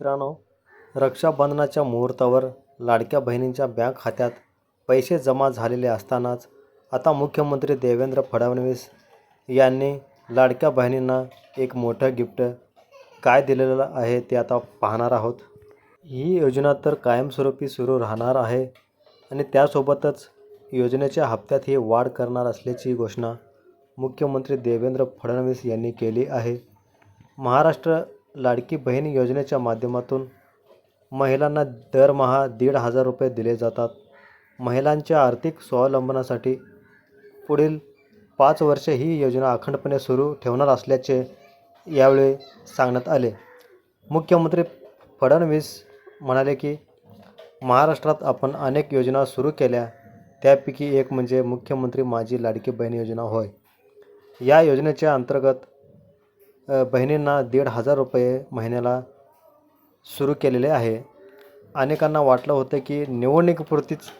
मित्रांनो रक्षाबंधनाच्या मुहूर्तावर लाडक्या बहिणींच्या बँक खात्यात पैसे जमा झालेले असतानाच आता मुख्यमंत्री देवेंद्र फडणवीस यांनी लाडक्या बहिणींना एक मोठं गिफ्ट काय दिलेलं आहे ते आता पाहणार आहोत. ही योजना तर कायमस्वरूपी सुरू राहणार आहे आणि त्यासोबतच योजनेच्या हप्त्यातही वाढ करणार असल्याची घोषणा मुख्यमंत्री देवेंद्र फडणवीस यांनी केली आहे. महाराष्ट्र लाडकी बहीण योजनेच्या माध्यमातून महिलांना दरमहा दीड हजार रुपये दिले जातात. महिलांच्या आर्थिक स्वावलंबनासाठी पुढील पाच वर्षे ही योजना अखंडपणे सुरू ठेवणार असल्याचे यावेळी सांगण्यात आले. मुख्यमंत्री फडणवीस म्हणाले की महाराष्ट्रात आपण अनेक योजना सुरू केल्या. त्यापैकी एक म्हणजे मुख्यमंत्री माझी लाडकी बहीण योजना होय. या योजनेच्या अंतर्गत बहिणींना दीड हजार रुपये महिन्याला सुरू केलेले आहे. अनेकांना वाटलं होतं की निवडणुकीपुरतीच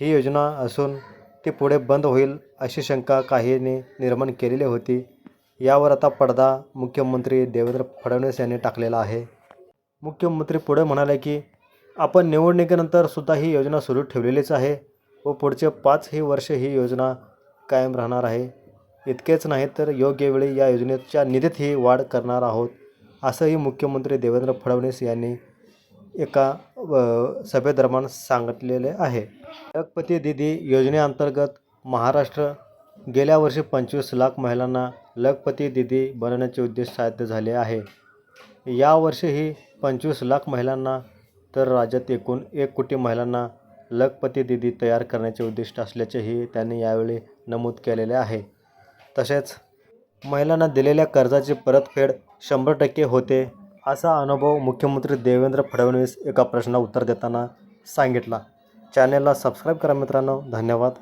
ही योजना असून ती पुढे बंद होईल अशी शंका काहींनी निर्माण केलेली होती. यावर आता पडदा मुख्यमंत्री देवेंद्र फडणवीस यांनी टाकलेला आहे. मुख्यमंत्री पुढे म्हणाले की आपण निवडणुकीनंतर सुद्धा ही योजना सुरू ठेवलेलीच आहे व पुढचे पाचही वर्ष ही योजना कायम राहणार आहे. इतकेच नाही तर योग्य वेळी या योजनेच्या निधीतही वाढ करणार आहोत असंही मुख्यमंत्री देवेंद्र फडणवीस यांनी एका सभेदरम्यान सांगितलेले आहे. लखपती दिदी योजनेअंतर्गत महाराष्ट्र गेल्या वर्षी पंचवीस लाख महिलांना लखपती दिदी बनवण्याचे उद्देश साध्य झाले आहे. यावर्षीही पंचवीस लाख महिलांना तर राज्यात एकूण एक कोटी महिलांना लखपती दिदी तयार करण्याचे उद्दिष्ट असल्याचेही त्यांनी यावेळी नमूद केलेले आहे. तसेच महिलांना दिलेल्या कर्जाची परतफेड शंभर टक्के होते असा अनुभव मुख्यमंत्री देवेंद्र फडणवीस एका प्रश्नाला उत्तर देताना सांगितला. चॅनेलला सबस्क्राईब करा मित्रांनो. धन्यवाद.